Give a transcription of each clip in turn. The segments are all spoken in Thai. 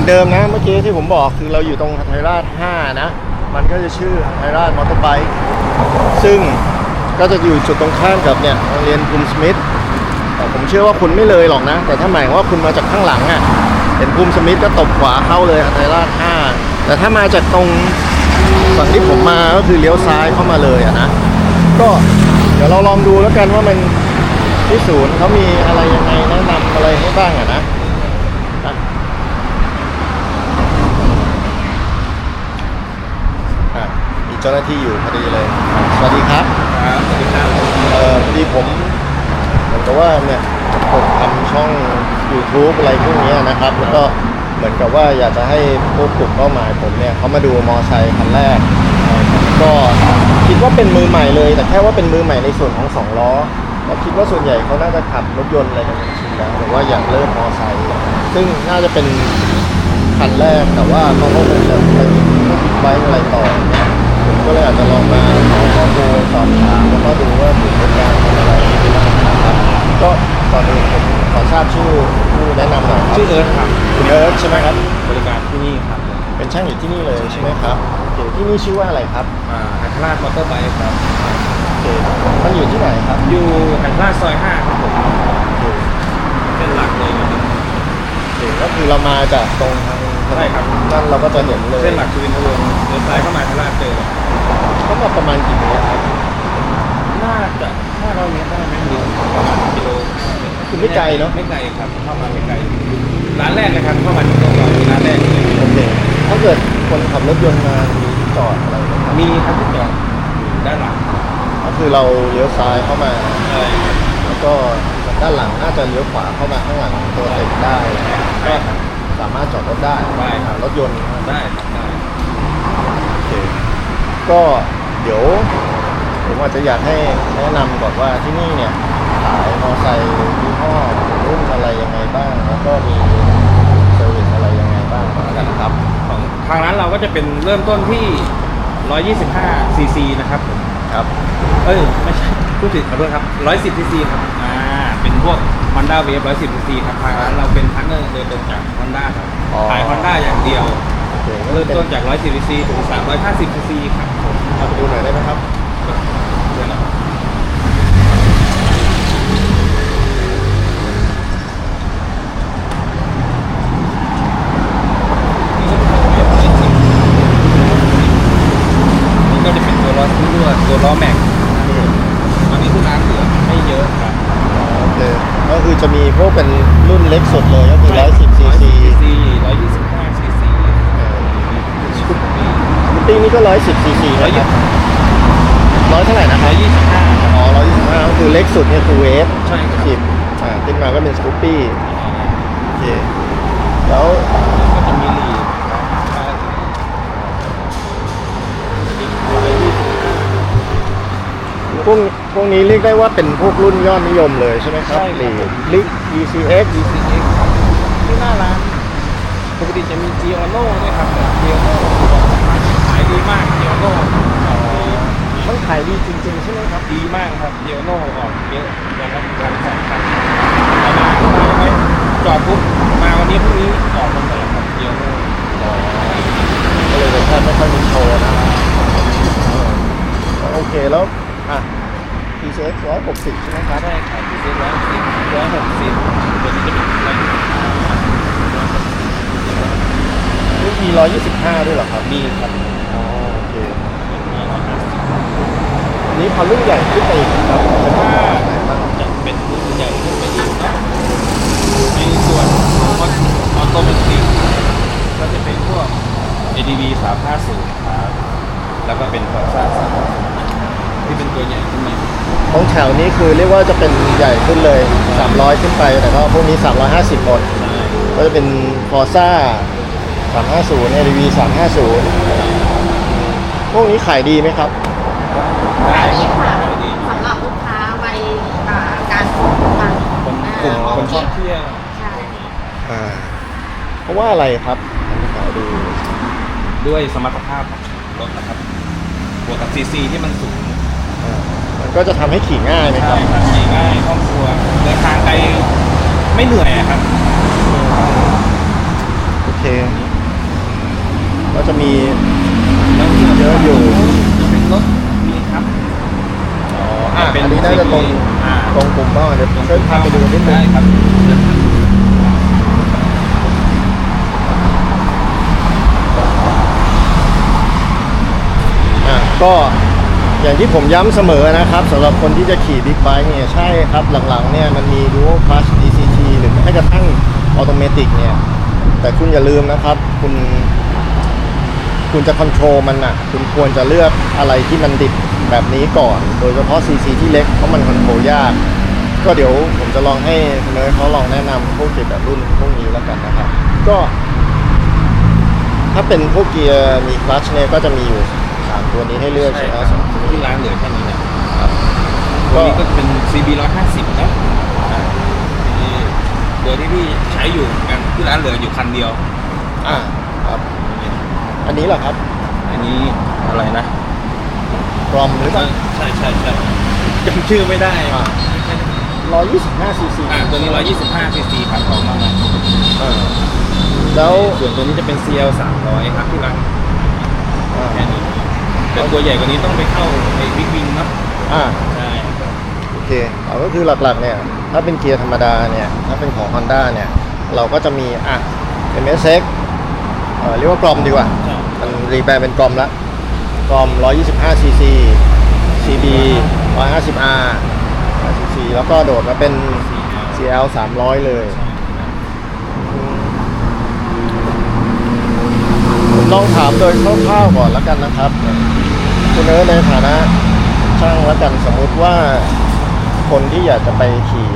มือนเดิมนะ เมื่อกี้ที่ผมบอกคือเราอยู่ตรงไทยราช5นะ มันก็จะชื่อไทยราชมอเตอร์ไบค์ซึ่งก็จะอยู่จุดตรงข้ามกับเนี่ยโรงเรียนภูมิสมิธแต่ผมเชื่อว่าคุณไม่เลยหรอกนะ แต่ถ้าหมายว่าคุณมาจากข้างหลังอะเห็นภูมิสมิธก็ตบขวาเข้าเลยไทยราช5แต่ถ้ามาจากตรงฝั่งที่ผมมาก็คือเลี้ยวซ้ายเข้ามาเลยอะนะก็เดี๋ยวเราลองดูแล้วกันว่ามันที่ศูนย์เขามีอะไรยังไงแนะนำอะไรให้บ้างอะนะอะมี เจ้าหน้าที่อยู่พอดีเลย สวัสดีครับครับสวัสดีครับเอ่อพอดีผมเหมือนกับว่าเนี่ยผมทำช่อง YouTube อะไรพวกเนี้ยนะครับแล้วก็เหมือนกับว่าอยากจะให้พวกกลุ่มเป้าหมายผมเนี่ยเขามาดูมอไซค์คันแรกนะครับก็คิดว่าเป็นมือใหม่เลย แต่แค่ว่าเป็นมือใหม่ในส่วนของสองล้อก็คิดว่าส่วนใหญ่เขาน่าจะขับรถยนต์อะไรกันจริงๆแล้วหรือว่าอยากเริ่มมอไซค์ซึ่งน่าจะเป็นคันแรกแต่ว่าเขาก็คงจะไปไว้อะไรต่อเนี่ยผม ก็เลยอาจจะลองมาขอข้อมูลสอบถามแล้วก็ดูว่าถึงในการทำอะไรบ้างนะครับก็ก่อนอื่นผมขอทราบชื่อผู้แนะนำหน่อยครับชื่อเอิร์ธครับคุณเอิร์ธใช่ไหมครับ บริการที่นี่ครับเป็นช่างอยู่ที่นี่เลยใช่ไหมครับโอเคที่นี่ชื่อว่าอะไรครับอ่าหันราชมอเตอร์ไบค์ครับโอเคมันอยู่ที่ไหนครับอยู่หันราชซอย5ครับผมโอเคเป็นหลักเลยนะครับโอเคก็คือเรามาจากตรงทาง ใช่ครับนั่นเราก็จะเห็นเลยเส้นหลักคือวินทวงศ์เดินซ้ายเข้ามาหันราชเจอเลยก็มาประมาณกี่เมตรครับน่าจะ500เมตรได้ไหมหรือประมาณกิโลคือไม่ไกลเนอะไม่ไกลครับเข้ามาไม่ไกลร้านแรกเลยครับเข้ามาที่ตรงเรามีร้านแรกเลยโอเคถ้าเกิดคนขับรถยนต์มามีที่จอดอะไรไหมครับมีครับที่จอดอยู่ด้านหลังก็คือเราเลี้ยวซ้ายเข้ามาใช่ครับแล้วก็ด้านหลังน่าจะเลี้ยวขวาเข้ามาข้างหลังตัวเต็มได้ก็สามารถจอดรถ ได้ได้ครับ รถยนต์ได้ครับได้โอเคก็เดี๋ยวผมอาจจะอยากให้แนะนำก่อนว่าที่นี่เนี่ยขายมอเตอร์ไซค์ยี่ห้อรุ่นอะไรยังไงบ้าง แล้วก็มีเซอร์วิสอะไรยังไงบ้างแล้วกันครับ ของทางร้านเราก็จะเป็นเริ่มต้นที่ 125 ซีซีนะครับผมครับ เอ้ย ไม่ใช่พูดผิดขอโทษครับ 110 ซีซีครับอ่าเป็น พวก Honda Wave 110ซีซีครับทางร้านเราเป็นพาร์ทเนอร์โดยตรงจาก Honda ครับอ๋อ ขาย Honda อย่างเดียว โอเคงั้นเริ่มเป็นต้นจาก 110ซีซีถึง 350ซีซีครับผมเอาไปดูหน่อยได้ไหมครับ เชิญนะครับนี่ก็จะเป็นตัวล้อทั้งตัวตัวล้อแม็ก ตอนนี้ที่ร้านเหลือไม่เยอะครับ โอเคก็คือจะมีพวกเป็นรุ่นเล็กสุดเลยก็คือ 110 cc ซีร้อยยี่สิบห้าซีซี สกูตตี้นี่ก็ 110 cc ร้อย นะค ยี่ รับร้อยเท่าไหร่นะค ร้ รั อบ ยยี่สิบห้า อ๋อ125ก็คือเล็ก สุดเนี่ยคือเวฟใช่ครับสิบอ่าขึ้นมาก็เป็นสกูปปี้โอเคแล้วก็จะมีลีดครับร้อยยี่สิบห้าพวกพวกนี้เรียกได้ว่าเป็นพวกรุ่นยอดนิยมเลยใช่ไหมครับใช่ครับลีลิก ECX DCX ที่หน้าร้านปกติจะมี g i o n o ด้วยครับแต่ g i o n o ขายดีมาก g i o n o มันขายดีจริงๆใช่ไหมครับดีมากครับ g i o n o ออกเยอะวันละพันสองพันเอามาเอาไว้จอดปุ๊บมาวันนี้พรุ่งนี้ออกมันตลอดครับ g i o n o ก็เลยแทบไม่ค่อยมีโชว์นะครับโอเคแล้วอะ ECX 160 ใช่ไหมครับ ใช่ครับที่ซื้อร้อยสิบร้อยหกสิบตัวนี้จะเป็นร้อยรุ่น E 125 ด้วยเหรอครับ มีครับ อ๋อ โอเค อันนี้พอรุ่นใหญ่ขึ้นไปอีกครับจะมีถ้าแบบไหนบ้างจะเป็นรุ่นใหญ่ขึ้นไปอีกเนาะในส่วนของออโตเมติกก็จะเป็นพวก ADV 350ครับ แล้วก็เป็นฟอร์ซ่า3ที่เป็นตัวใหญ่ขึ้นมาของแถวนี้คือเรียกว่าจะเป็นใหญ่ขึ้นเลย 300 ขึ้นไป แต่ก็พวกนี้ 350 หมดใช่ก็จะเป็น Forza 350 ADV 350 พวกนี้ขายดีไหมครับ ได้ ขายดีค่ะ ขายดี สำหรับลูกค้าวัยอ่าการส่งค่ะ คนกลุ่ม คนชอบเที่ยวใช่อ่า เพราะว่าอะไรครับขายดีด้วยสมรรถภาพของรถนะครับบวกกับซีซีที่มันสูงอ่ามันก็จะทำให้ขี่ง่ายไหมคใช่รับครับขี่ง่ายคล่องตัวเดินทางไกลไม่เหนื่อยอะครับ โอเค ก็จะมี แล้วที่เยอะอยู่ จะเป็นรถมีครับ อ๋ออะเป็นอันนี้น่าจะตรงอ่าตรงกลุ่มเป้าเดี๋ยวช่วยพาไปดูนิดนึได้งครับอะก็อย่างที่ผมย้ำเสมอนะครับสำหรับคนที่จะขี่บิ๊กไบค์เนี่ยใช่ครับหลังๆเนี่ยมันมี dual clutch DCT หรือแม้กระทั่งออโตเมติกเนี่ย แต่คุณอย่าลืมนะครับ คุณ คุณจะคอนโทรลมันอะ คุณควรจะเลือกอะไรที่มันดิบ แบบนี้ก่อน โดยเฉพาะ CC ที่เล็กเพราะมันคอนโทรลยาก ก็เดี๋ยวผมจะลองให้คุณเนยเขาลองแนะนำพวกเกี่ยวกับรุ่นพวกนี้แล้วกันนะครับ ก็ ถ้าเป็นพวกเกียร์มีคลัตชเนี่ยก็จะมีอยู่สามตัวนี้ให้เลือกใช่ใช่ไหมครับสองตัวที่นี้ร้านเหลือแค่นี้นะก็ตัวนี้ก็จะเป็น CB 150นะอ่านี่ตัวที่พี่ใช้อยู่กันที่ร้านเหลืออยู่คันเดียว อ่าครับ อันนี้เหรอครับ อันนี้อะไรนะก รอมหรือเปล่าใช่ใช่ใช่จำชื่อไม่ได้อ่าร้อยยี่สิบห้าซีซีอ่าตัวนี้ 125 cc ครับของมาอ่าแล้วส่วนตัวนี้จะเป็น CL 300ครับที่ร้านอ่าแค่นี้แต่ตัวใหญ่กว่านี้ต้องไปเข้าในบิ๊กวิงเนาะอ่าใช่โอเคเอาก็คือหลักๆเนี่ย ถ้าเป็นเกียร์ธรรมดาเนี่ย ถ้าเป็นของ Honda เนี่ย เราก็จะมีอะ MSX เอ่อเรียกว่ากรอมดีกว่าใช่มันรีแบรนด์เป็นกรอมละ กรอม 125 cc CB 150R cc แล้วก็โดดมาเป็น CL 300 เลยผมลองถามโดยคร่าวๆก่อนแล้วกันนะครับ คุณเอิร์ธในฐานะช่างแล้วกันสมมุติว่าคนที่อยากจะไปขี่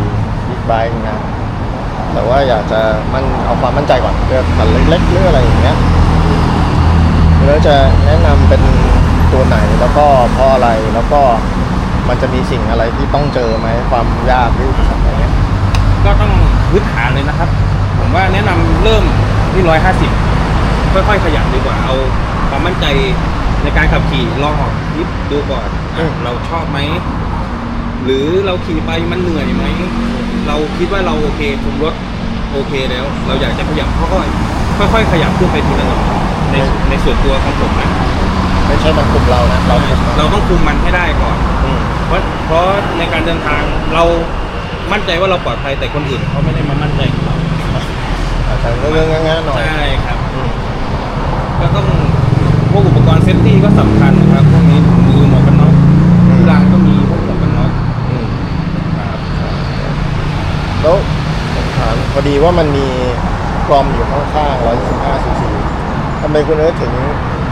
บิ๊กไบค์นะ แต่ว่าอยากจะมันเอาความมั่นใจก่อนเลือกคันเล็กๆหรืออะไรอย่างเงี้ยคุณเอิร์ธจะแนะนำเป็น ตัวไหนแล้วก็เพราะอะไรแล้วก็มันจะมีสิ่งอะไรที่ต้องเจอไหมความยากหรืออุปสรรคอะไรเงี้ยก็ต้องพื้นฐานเลยนะครับ ผมว่าแนะนำเริ่มที่150ค่อยๆขยับดีกว่าเอาความมั่นใจในการขับขี่ลองออกทริปดูก่อนอืมเราชอบไหม หรือเราขี่ไปมันเหนื่อยไหม เราคิดว่าเราโอเคคุมรถโอเคแล้ว เราอยากจะขยับค่อยๆค่อยๆขยับขึ้นไปทีละหน่อยในในส่วนตัวของผมนะไม่ ใช่มันคุมเรานะเราคุมมันเราต้องคุมมันให้ได้ก่อน อืมเพราะเพราะในการเดินทางเรามั่นใจว่าเราปลอดภัยแต่คนอื่นเขาไม่ได้มามั่นใจกับเราอาจจะเรื่องงานๆหน่อยใช่ครับ อืมก็ต้องพวกอุปกรณ์เซฟตี้ก็สำคัญนะครับ พวกนี้ถุงมือหมวกกันน็อกที่ร้านก็มีพวกหมวกกันน็อกอืม ครับ แล้วผมถามพอดีว่ามันมีกรอมอยู่ข้างๆ115ซีซีทำไมคุณเอิร์ธถึง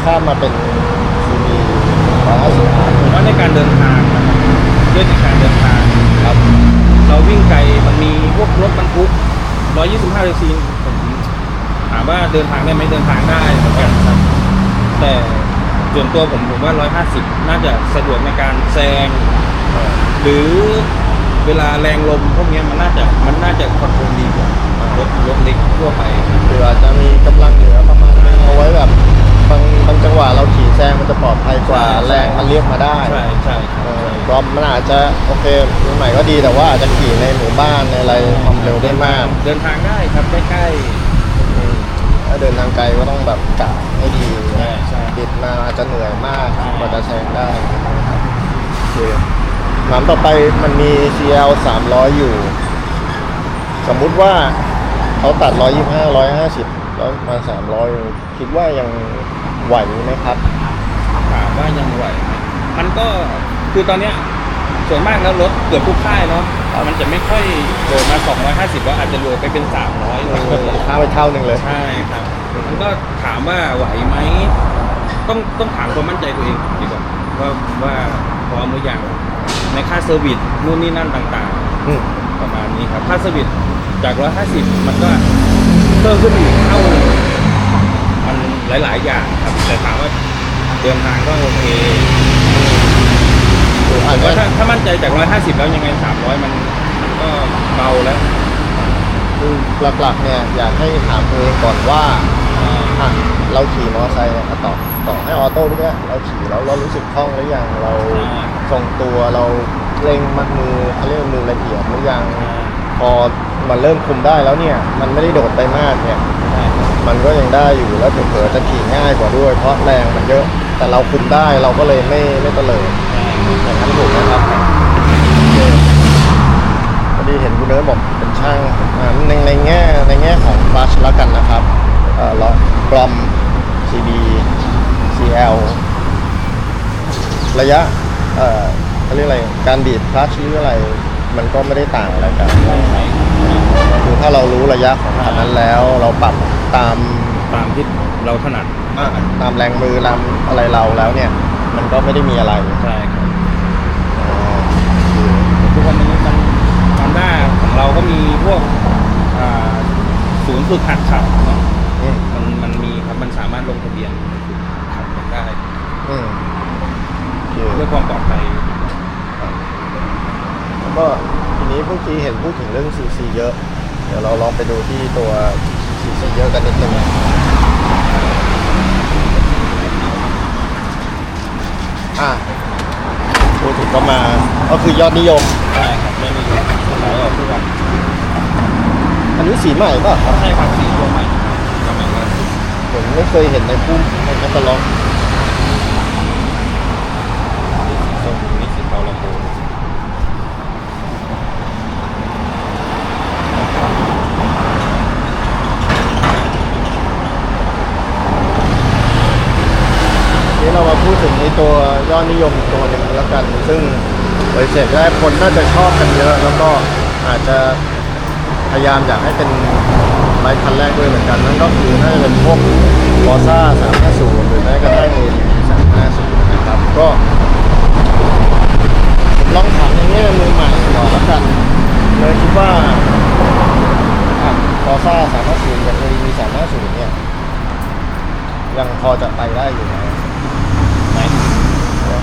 ข้ามมาเป็นซีบี150 ผมว่าในการเดินทางนะครับด้วยในการเดินทางครับ เราวิ่งไกลมันมีพวกรถบรรทุก 125ซีซีผมถามว่าเดินทางได้ไหมเดินทางได้เหมือนกันครับ แต่ส่วนตัวผมผมว่า 150 น่าจะสะดวกในการแซงหรือเวลาแรงลมพวกนี้มันน่าจะมันน่าจะคอนโทรลดีกว่ารถรถเล็กทั่วไปหรืออาจจะมีกำลังเหลือประมาณนึงเอาไว้แบบ บางบางจังหวะเราขี่แซงมันจะปลอดภัยกว่าใช่แรงมันเรียกมาได้ใช่ใช่คเอรับอกรอมมันอาจจะโอเคมือใหม่ก็ดีแต่ว่าอาจจะขี่ในหมู่บ้านในอะไรความเร็วได้มากเดินทางได้ครับใกล้อืมถ้าเดินทางไกลก็ต้องแบบกะให้ดีใช่ใช่ บิดมาอาจจะเหนื่อยมากใช่กว่าจะแซงได้โอเคถามต่อไปมันมี CL 300 อยู่ สมมุติว่าเขาตัด 125 150 แล้วมา300คิดว่ายังไหวไหมครับๆถามว่ายังไหวไหมมันก็คือตอนเนี้ยส่วนมากแล้วรถเกือบทุกค่ายเนาะมันจะไม่ค่อยโดดมา 250แล้วอาจจะโดดไปเป็น 300เลยข้ามไปเท่าหนึ่งเลย ใช่ครับมันก็ถามว่าไหวไหมต้องต้องถามความมั่นใจตัวเองดีกว่าว่าว่าพร้อมหรือยังในค่าเซอร์วิสนู่นนี่นั่นต่างอืมๆประมาณนี้ครับ ค่าเซอร์วิสจาก 150 มันก็ เพิ่มขึ้นอีกเท่าหนึ่งมันหลาย ๆ อย่างครับแต่ถามว่าเดินทางก็โอเคหรืออาจแต่จะว่าถ้าถ้ามั่นใจจาก 150 แล้วยังไง 300 มันมันก็เบาแล้ว คือหลักๆเนี่ยอยากให้ถามตัวเองก่อนว่าอะเราขี่มอเตอร์ไซค์เนี่ยต่อต่อให้ออโต้ด้วยเราขี่แล้วเรารู้สึกคล่องหรือยังเราอ่า ทรงตัวเราเร่งมัดมือเขาเรียกว่ามือละเอียดหรือยังพอ มันเริ่มคุมได้แล้วเนี่ย มันไม่ได้โดดไปมากเนี่ย มันก็ยังได้อยู่แล้วเผลอๆจะขี่ง่ายกว่าด้วย เพราะแรงมันเยอะ แต่เราคุมได้เราก็เลยไม่ไม่เตลิดอย่างนั้นถูกนะครับพอดีเห็นคุณเนิร์ดบอกเป็นช่างอ่าในในแง่ในแง่ของคลัชแล้วกันนะครับเอ่อลอกลอม CB CL ระยะ เอ่อเขาเรียกอะไร การบีบคลัชหรืออะไร มันก็ไม่ได้ต่างอะไรกัน ใช่ใช่ คือถ้าเรารู้ระยะของคันนั้นแล้ว เราปรับตามตามที่เราถนัดอ่าตามแรงมือตามอะไรเราแล้วเนี่ย มันก็ไม่ได้มีอะไรใช่ครับอ่าทุกวันนี้มันฮอนด้าของเราก็มีพวกอ่าศูนย์ฝึกหัดขับเนาะอืมมันมันมีครับมันสามารถลงทะเบียนฝึกขับกันได้อืมโอเค เพื่อความปลอดภัยแล้วก็ ทีนี้เมื่อกี้เห็นพูดถึงเรื่อง CC เยอะ เดี๋ยวเราลองไปดูที่ตัว CC เยอะกันนิดนึงอะพูดถึงก็มา ก็คือยอดนิยม ใช่ครับไม่มีขายออกทุกวันอันนี้สีใหม่ป่ะครับใช่ครับสีตัวใหม่กำลังว่าผมไม่เคยเห็นในพุ่มในแคตตาล็อก ส้มนี่สีเทาละโพ นี้เรามาพูด ถึงในตัวยอดนิยมตัวหนึ่งแล้วกัน ซึ่งบริษัทแรกคนน่าจะชอบกันเยอะ แล้วก็อาจจะพยายามอยากให้เป็นไบค์คันแรกด้วยเหมือนกัน นั่นก็คือน่าจะเป็นพวกบอซ่า350 หรือแม้กระทั่ง AD 350นะครับก็ลองถามในแง่มือใหม่ก่อนแล้วกันเลยคิดว่าบอซ่า350กับ AD 350เนี่ยยังพอจะไปได้อยู่ไหม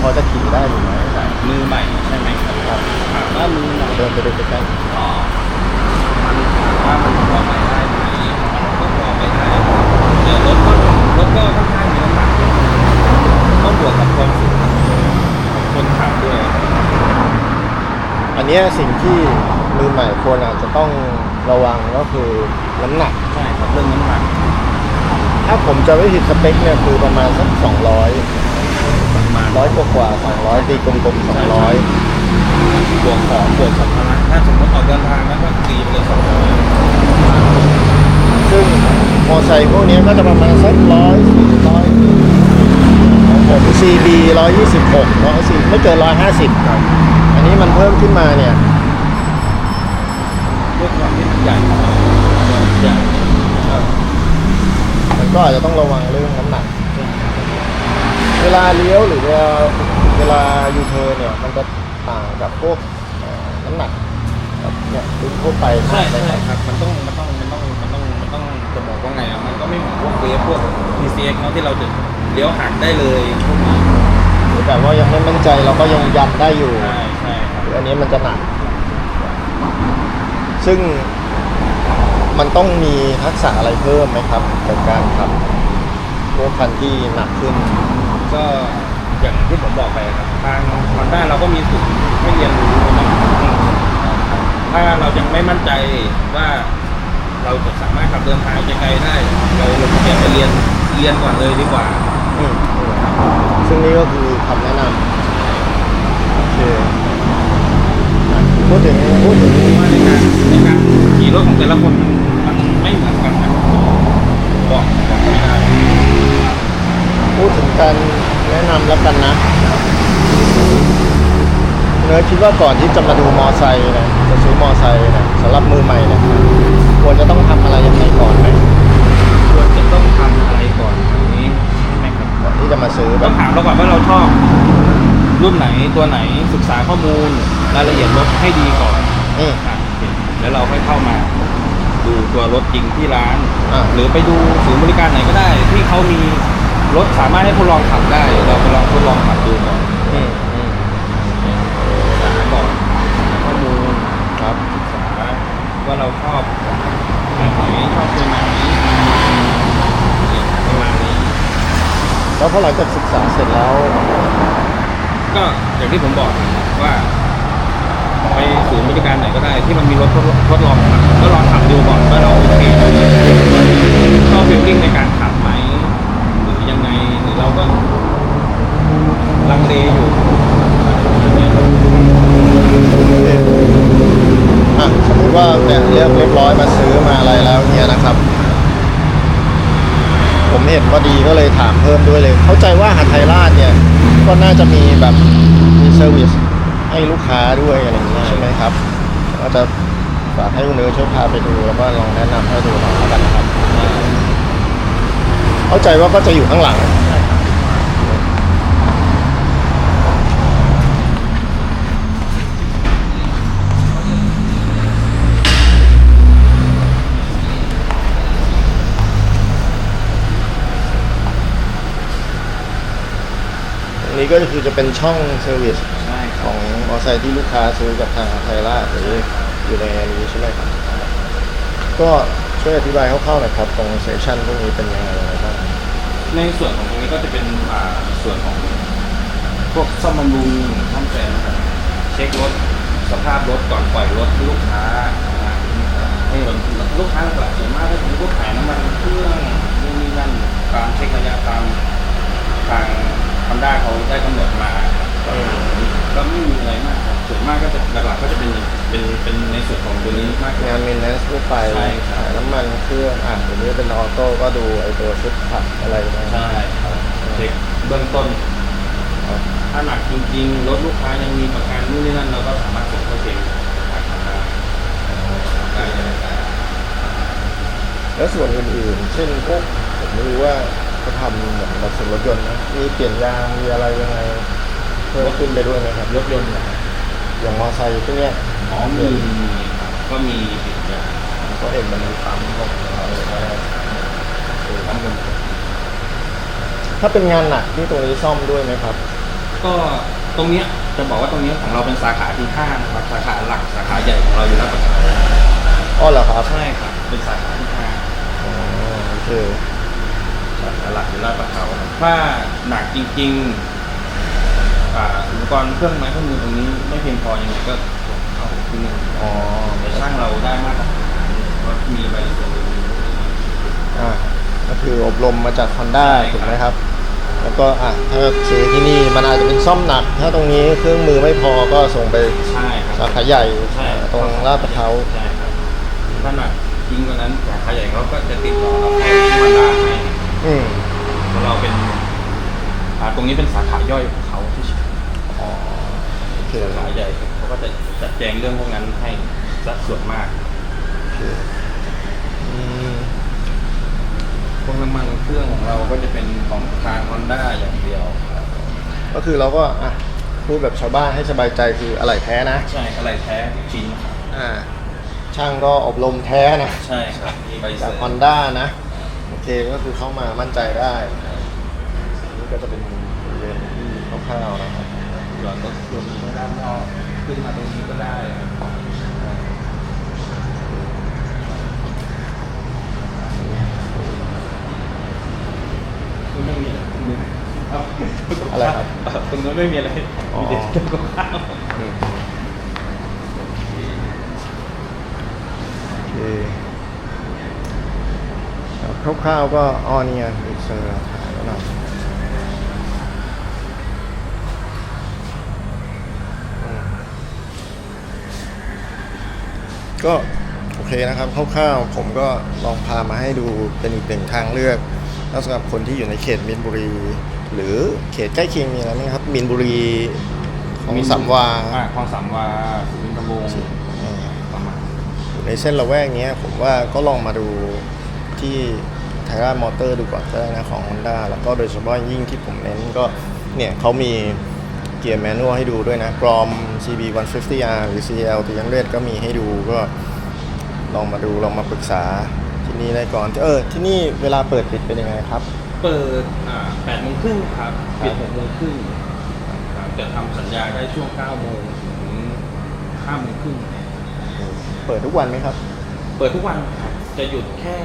พอจะขี่ได้อยู่ไหมมือใหม่ใช่ไหมครับถามว่ามือใหม่ เดินไปดูใกล้อ๋อมันถามว่ามันพอไปได้ไหมมันก็พอไปได้เดี๋ยวรถก็รถก็ค่อนข้างมีน้ำหนักต้องบวกกับความสูงของคนขับด้วยๆอันเนี้ยสิ่งที่มือใหม่ควรอาจจะต้องระวังก็คือน้ำหนัก ใช่ครับเรื่องน้ำหนักถ้าผมจะไม่ผิดสเปคเนี่ยคือประมาณสัก200ประ มาณร้อยกว่ากว่า200ตีกลมๆ200บวกของบวกสัมภาระถ้าสมมติออกเดินทางแล้วก็ตีไปเลยสองร้อยซึ่งมอไซค์พวกเนี้ยก็จะประมาณสักร้อยสี่ร้อยของผม CB 126ร้อยสี่ไม่เกิน150ครับ อันนี้มันเพิ่มขึ้นมาเนี่ยด้วยความที่มันใหญ่ใหญ่ก็มันก็อาจจะต้องระวังเรื่องน้ำหนัก เวลาเลี้ยวหรือเวลาเวลายูเทิร์นเนี่ยมันจะต่างกับพวกเอ่อน้ำหนักแบบเนี่ยรุ่นทั่วไปใช่ใช่ไหมครับมันต้องมันต้องมันต้องมันต้องมันต้องจะบอกว่าไงอะมันก็ไม่เหมือนพวกเวฟพวก PCX เนาะที่เราจะเลี้ยวหักได้เลยพวกนี้หรือแบบว่ายังไม่มั่นใจเราก็ยังยันได้อยู่ ใช่ใช่ครับหรืออันนี้มันจะหนัก ซึ่งมันต้องมีทักษะอะไรเพิ่มไหมครับกับการขับพวกคันที่หนักขึ้น ก็อย่างที่ผมบอกไปครับทางฮอนด้าเราก็มีศูนย์ให้เรียนรู้เนาะถ้าเรายังไม่มั่นใจว่าเราจะสามารถขับเดินทางไกลๆได้ เราลงทะเบียนไปเรียนเรียนก่อนเลยดีกว่าอืมซึ่งนี่ก็คือคำแนะนำโอเคอะพูดถึงพูดถึงว่าในการในการขี่รถของแต่ละคนมันไม่เหมือนกันนะบอกบอกไม่ได้ พูดถึงการแนะนำแล้วกันนะ เนื้อคิดว่าก่อนที่จะมาดูมอไซค์นะจะซื้อมอไซค์นะสำหรับมือใหม่เนี่ยควรจะต้องทำอะไรยังไงก่อนไหมควรจะต้องทำอะไรก่อนอันนี้ใช่ไหมครับก่อนที่จะมาซื้อแบต้อบงถามเราก่อนว่าเราชอบรุ่นไหนตัวไหนศึกษาข้อมูลรายละเอียดรถให้ดีก่อนอืม อะโอเคแล้วเราค่อยเข้ามา ดูตัวรถจริงที่ร้าน อ่าหรือไปดูศูนย์บริการไหนก็ได้ ที่เขามี รถสามารถให้ทดลองขับได้เราไปลองทดลองขับดูก่อนอืมอืมศึกษาก่อนหาข้อมูลครับศึกษาว่าเราชอบแบบไหนชอบตัวไหนเนี่ยประมาณนี้ แล้วพอหลังจากศึกษาเสร็จแล้ว ก็อย่างที่ผมบอกนะครับว่าไปศูนย์บริการไหนก็ได้ที่มันมีรถทดทดลองขับก็ลองขับดูก่อนว่าเราโอเคไหมชอบฟีลลิ่งในการขับไหมหรือยังไงหรือ เราก็ลังเลอยู่อย่างเงี้ยอะสมมติว่าเนี่ยเรียบเรียบร้อยมาซื้อมาอะไรแล้วเนี่ยนะครับ ผมเห็นว่าดีก็เลยถามเพิ่มด้วยเลย เข้าใจว่าหาไทยราชเนี่ย ก็น่าจะมีแบบมีเซอร์วิสให้ลูกค้าด้วยอะไรอย่างเงี้ยใช่ไหมครับ ก็จะฝากให้คุณเนื้อช่วยพาไปดูแล้วก็ลองแนะนำให้ดูหน่อยแล้วกันนะครับ เข้าใจว่าก็จะอยู่ข้างหลัง อั นนี้ก็คือจะเป็นช่องเซอร์วิสใช่คขรับองมอเตอร์ไซค์ที่ลูกค้าซื้อกับทางไทยราชหรืออยู่ในอันนี้ใช่ไหมครับ ก็ช่วยอธิบายคร่าวๆหน่อยครับตรงเซสชันพวกนี้เป็นยังไงอะไรบ้างในส่วนของตรงนี้ก็จะเป็นอ่าส่วนของพวกซ่อมบำรุงซ่อมแซมนะครับเช็ครถสภาพรถก่อนปล่อยรถให้ลูกค้านะครับส่วนลูกค้าหลักๆส่วนมากก็จะเป็นพวกขายน้ำมันเครื่องนู่นนี่นั่นตามเช็คระยะตามทางค อนด้าเขาได้กำหนดมาก็ก็ไม่มีอะไรมากครับส่วนมากก็จะหลักๆก็จะเป็นเป็นเป็นในส่วนของตัวนี้มากกว่างานเมนเนสทั่วไปใช่ครับขายน้ำมันเครื่องอะเดี๋ยวนี้เป็นออโต้ก็ดูไอตัวชุดผักอะไรนะใช่ครับเช็คเบื้องต้นครับถ้าหนักจริงๆรถลูกค้ายังมีประกันนู่นนี่นั่นเราก็สามารถส่งเข้าเซ็นทางธนาคารได้เลยครับแล้วส่วนอื่นๆเช่นพวกผมไม่รู้ว่า เขาทำเหมือนแบบส่วนรถยนต์นะมีเปลี่ยนยางมีอะไรยังไงเพิ่มขึ้นไปด้วยไหมครับ รถยนต์นะครับอย่างมอเตอร์ไซค์พวกเนี้ยอ๋อมีครับก็มีติดอย่างก็เห็นมันมีปั๊มลงอะไรนะคือทั้งหมดถ้าเป็นงานหนักที่ตรงนี้ซ่อมด้วยไหมครับ ก็ตรงเนี้ยจะบอกว่าตรงเนี้ยของเราเป็นสาขาที่ห้านะครับสาขาหลักสาขาใหญ่ของเราอยู่ลาดประเขาอ๋อเหรอครับใช่ครับเป็นสาขาที่ห้าอ๋อโอเค สาขาหลักอยู่ลาดประเขาถ้าหนักจริงๆอ่าอุปกรณ์เครื่องไม้เครื่องมือตรงนี้ไม่เพียงพอยังไงก็เอาที่นึงอ๋อแต่ช่างเราได้มากกว่าว่ามีใบเซอร์อ่าก็คืออบรมมาจาก Honda ถูกไหมครับ แล้วก็อะถ้าซื้อที่นี่มันอาจจะเป็นซ่อมหนัก ถ้าตรงนี้เครื่องมือไม่พอก็ส่งไปใช่ครับสาขาใหญ่ใช่ตรงลาดประเขาใช่ครับถ้าหนักจริงกว่านั้นสาขาใหญ่เขาก็จะติดต่อเราเข้าที่มันได้ให้อืม เพราะเราเป็นอ่าตรงนี้เป็นสาขาย่อยของเขาที่อ๋อโอเคสาขาใหญ่เขาก็จะจัดแจงเรื่องพวกนั้นให้สัดส่วนมาก โอเคอืมพวกน้ำมันเครื่องของเราก็จะเป็นของทางฮอนด้าอย่างเดียวครับก็คือเราก็อะพูดแบบชาวบ้านให้สบายใจคืออะไรแท้นะ ใช่อะไรแท้ทุกชิ้นครับอ่า ช่างก็อบรมแท้นะใช่ครับมีใบเซจาอกร์ Honda นะ โอเคก็คือเข้ามามั่นใจได้นี่ก็จะเป็นเรียนที่คร่าวๆนะครับจอดรถยนต์ด้านนอกขึ้นมาตรงนี้ก็ได้ไม่มีอะไรเอาอะไรครับตรงนู้นไม่มีอะไรอ๋อมีแต่กับข้าว อืมโอเค ครับคร่าวๆก็อ้อเนี่ยดูเซอร์ถ่ายแล้วหน่อยอืมก็โอเคนะครับคร่าวๆผมก็ลองพามาให้ดูเป็นอีกหนึ่งทางเลือกแล้วสำหรับคนที่อยู่ในเขตมีนบุรี หรือเขตใกล้เคียงมีอะไรไหมครับมีนบุรีของสามวาอ่คลองสามวาสุวินทวงศ์อ่าประมาณอยู่ในเส้นละแวกเนี้ยผมว่าก็ลองมาดูที่ ไทยรามอเตอร์ดูก่อนก็ได้นะของ Honda แล้วก็โดยเฉพาะยิ่งที่ผมเน้นก็เนี่ยเขามีเกียร์แมนนวลให้ดูด้วยนะกรอม CB 150R หรือ CL ตัวยังเรดก็มีให้ดูก็ลองมาดูลองมาปรึกษาที่นี่ได้ก่อนเออที่นี่เวลาเปิดปิดเป็นยังไงครับ เปิดอ่าแปดโมงครึ่งครับปิดคหรับกโมงครึ่งครับจะทำสัญญาได้ช่วงเก้าโมงถึงห้าโมงครึ่งเปิดทุกวันไหมครับ เปิดทุกวันครับจะหยุดแค่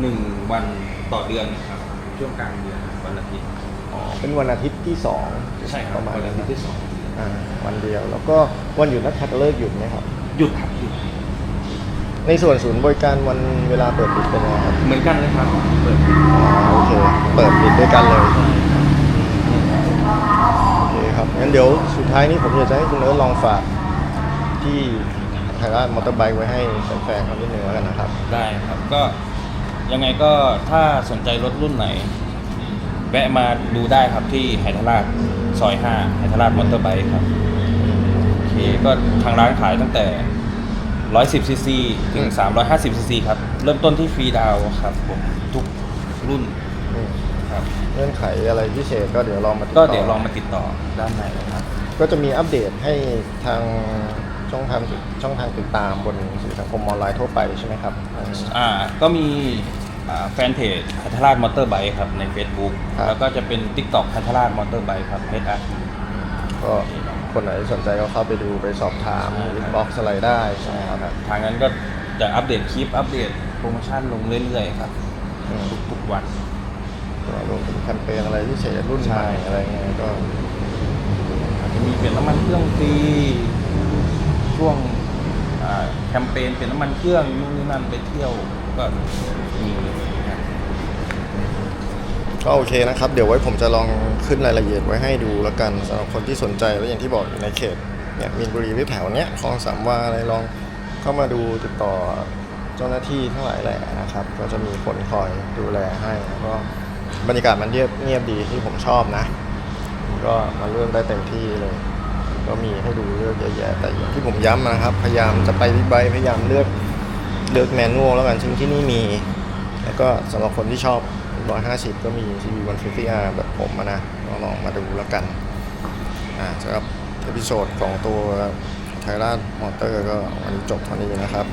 หนึ่งวันต่อเดือนครับช่วงกลางเดือนวันอาทิตย์อ๋อเป็นวันอาทิตย์ที่สองใช่ครับประมาณวันนั้อานทิตนะย์ที่สองอ่าวันเดียว แล้วก็วันหยุดนักขัตฤกษ์หยุดไหมครับ หยุดครับหยุดในส่วนศูนย์บริการวันเวลาเปิดปิดเป็นยังไงครับเหมือนกันเลยครับเปิดอ๋อโอเคเปิดปิดด้วยกันเลยโอเคครับงั้นเดี๋ยวสุดท้ายนี้ผมอยากจะให้คุณเอิร์ธลองฝากที่ไทยรัฐมอเตอร์ไบค์ไว้ให้แฟนๆเขานิดนึงแล้วกันนะครับ ได้ครับก็ ยังไงก็ถ้าสนใจรถรุ่นไหน แวะมาดูได้ครับที่ไหทราชซอย5ไหทราชมอเตอร์ไบค์ครับ โอเค ก็ทางร้านขายตั้งแต่ 110ซีซีถึง 350ซีซีครับ เริ่มต้นที่ฟรีดาวน์ครับผมทุกรุ่นอืมครับ เงื่อนไขอะไรพิเศษก็เดี๋ยวลองมาติก็ต่เดี๋ยวลองมาติดต่อด้านในครับก็ก็จะมีอัปเดตให้ทางช่องทางช่องทางติดตามบนสื่อสังคมออนไลน์ทั่วไปใช่ไหมครับ อ่าก็มีอ่า แฟนเพจพัทราชมอเตอร์ไบค์ครับใน Facebook ครับ แล้วก็จะเป็น TikTok พัทราชมอเตอร์ไบค์ครับ HR ก็คนไหนสนใจก็เข้าไปดูไปสอบถามอินบ็อกซ์อะไรได้ใช่ไหมครับทางนั้นก็จะอัปเดตคลิป อัปเดตโปรโมชั่นลงเรื่อยๆครับ อืมทุกๆวัน ก็รวมถึงแคมเปญอะไรพิเศษรุ่นใหม่อะไรเงี้ยก็อาจจะมีเปลี่ยนน้ำมันเครื่องฟรีช่วงอ่าแคมเปญเปลี่ยนน้ำมันเครื่องนู่นนี่นั่นไปเที่ยวก็มีครับ ก็โอเคนะครับ เดี๋ยวไว้ผมจะลองขึ้นรายละเอียดไว้ให้ดูแล้วกันสำหรับคนที่สนใจแล้วอย่างที่บอกอยู่ในเขตเนี่ยมีนบุรีหรือแถวเนี้ยคลองสามวาอะไรลองเข้ามาดูติดต่อเจ้าหน้าที่ทั้งหลายแหละนะครับ ก็จะมีคนคอยดูแลให้แล้วก็บรรยากาศมันเงียบเงียบดีที่ผมชอบนะ ก็มาเลือกได้เต็มที่เลย ก็มีให้ดูเลือกเยอะแยะแต่อย่างที่ผมย้ำนะครับ พยายามจะไปบิ๊กไบค์พยายามเลือกเลือกแมนนวลแล้วกันซึ่งที่นี่มี แล้วก็สำหรับคนที่ชอบ 150 ก็มี CB 150R แบบผมนะลองลองมาดูแล้วกัน อ่าสำหรับเอพิโซดของตัวไทราชมอเตอร์ก็วันนี้จบเท่านี้นะครับ